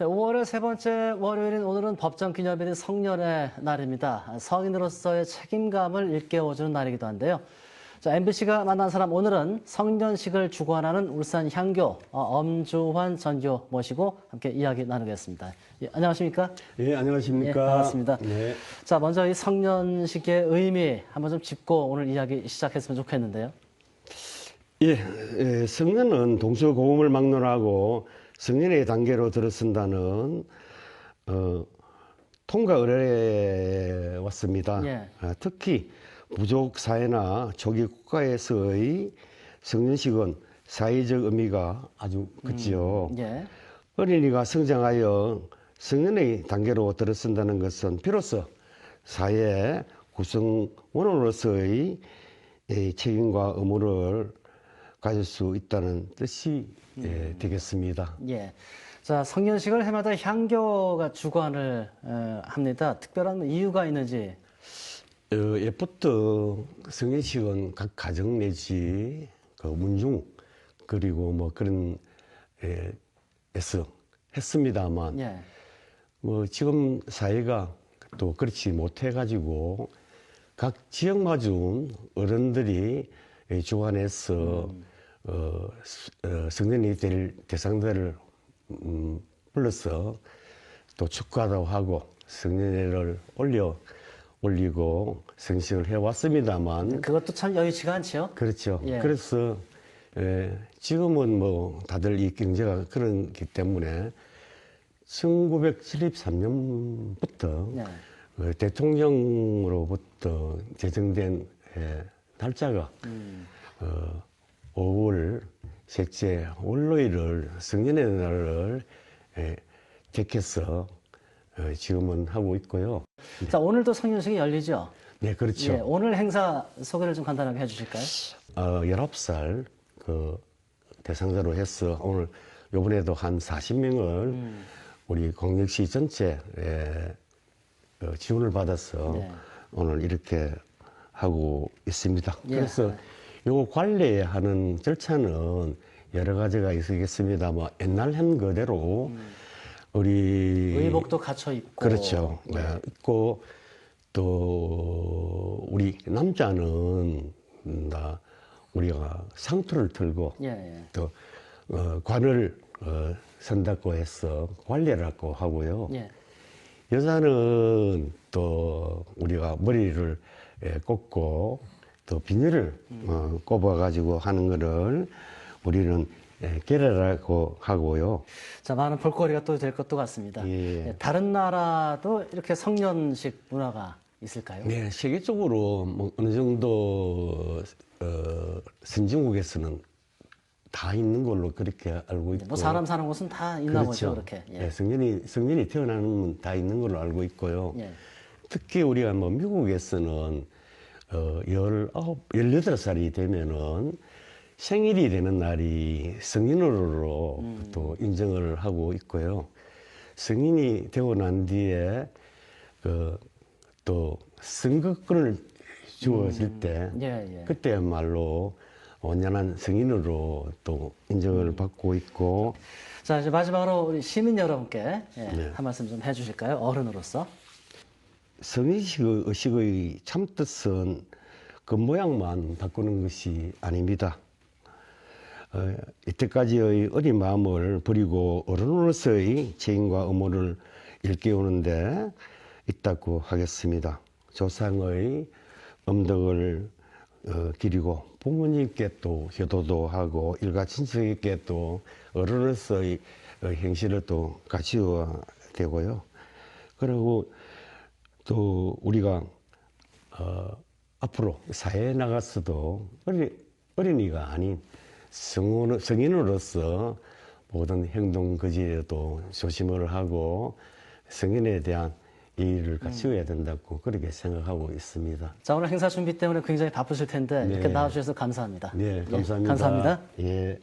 네, 5월의 세 번째 월요일인 오늘은 법정 기념일인 성년의 날입니다. 성인으로서의 책임감을 일깨워주는 날이기도 한데요. 자, MBC가 만난 사람 오늘은 성년식을 주관하는 울산 향교 어, 엄주환 전교 모시고 함께 이야기 나누겠습니다. 예, 안녕하십니까? 예, 안녕하십니까. 예, 반갑습니다. 네. 자, 먼저 이 성년식의 의미 한번 좀 짚고 오늘 이야기 시작했으면 좋겠는데요. 예, 예, 성년은 동서고금을 막론하고 성년의 단계로 들어선다는 어, 통과 의뢰에 왔습니다. 예. 아, 특히 부족 사회나 조기 국가에서의 성년식은 사회적 의미가 아주 크지요. 예. 어린이가 성장하여 성년의 단계로 들어선다는 것은 비로소 사회 구성원으로서의 이 책임과 의무를 가질 수 있다는 뜻이 예, 되겠습니다. 예. 자, 성년식을 해마다 향교가 주관을 어, 합니다. 특별한 이유가 있는지. 어, 예부터 성년식은 각 가정 내지 그 문중 그리고 뭐 그런 에, 에서 했습니다만 예. 뭐 지금 사회가 또 그렇지 못해 가지고 각 지역 마중 어른들이 예, 주관해서 어, 스- 어, 성년이 될 대상들을 음, 불러서 또 축하도 하고 성년회를 올려 올리고 생식을 해왔습니다만 그것도 참 여의치가 않지요. 그렇죠. 예. 그래서 에, 지금은 뭐 다들 이 경제가 그런기 때문에 1973년부터 네. 어, 대통령으로부터 제정된 에, 날짜가 음. 어, 5월 셋째 월요일을 성년의 날을 에, 택해서 어, 지금은 하고 있고요. 자, 오늘도 성년식이 열리죠. 네, 그렇죠. 예, 오늘 행사 소개를 좀 간단하게 해주실까요? 어, 19살 그 대상자로 해서 오늘 요번에도 한 40명을 우리 광역시 전체에 어, 지원을 받아서 네. 오늘 이렇게 하고 있습니다. 예. 그래서 요거 관리하는 절차는 여러 가지가 있겠습니다만 옛날 한 그대로 우리 의복도 갖춰 입고. 그렇죠. 네. 있고 또 우리 남자는 나 우리가 상투를 틀고 예, 예. 또 어, 관을 어, 선다고 해서 관례라고 하고요. 예. 여자는 또 우리가 머리를 예, 꽂고 또 비닐을 어, 꼽아가지고 하는 거를 우리는 예, 계례라고 하고요. 자, 많은 볼거리가 또 될 것도 같습니다. 예. 예, 다른 나라도 이렇게 성년식 문화가 있을까요? 네, 세계적으로 뭐 어느 정도 어, 선진국에서는 다 있는 걸로 그렇게 알고 있고. 뭐 사람 사는 곳은 다 있나 보죠, 그렇게. 예. 예. 성년이 성년이 태어나는 건 다 있는 걸로 알고 있고요. 예. 특히 우리가 뭐 미국에서는 어, 19, 18살이 되면은 생일이 되는 날이 성인으로 음. 또 인정을 하고 있고요. 성인이 되고 난 뒤에 그또 선거권을 주어질 때 예, 예. 그때야말로 온전한 성인으로 또 인정을 받고 있고 자, 이제 마지막으로 우리 시민 여러분께 예, 네. 한 말씀 좀 해주실까요? 어른으로서. 성인식의 의식의 참뜻은 그 모양만 바꾸는 것이 아닙니다. 어, 이때까지의 어린 마음을 버리고 어른으로서의 책임과 의무를 일깨우는데 있다고 하겠습니다. 조상의 음덕을 어, 기리고 부모님께 또 효도도 하고 일가 친척에게 또 어른으로서의 어, 행실을 또 갖추어야 되고요. 그리고 또 우리가 어, 앞으로 사회에 나가서도 어린, 어린이가 아닌 성원, 성인으로서 모든 행동 거지에도 조심을 하고 성인에 대한 이의를 갖추어야 된다고 그렇게 생각하고 있습니다. 자, 오늘 행사 준비 때문에 굉장히 바쁘실 텐데 이렇게 네. 나와주셔서 감사합니다. 네, 예, 감사합니다. 감사합니다. 예.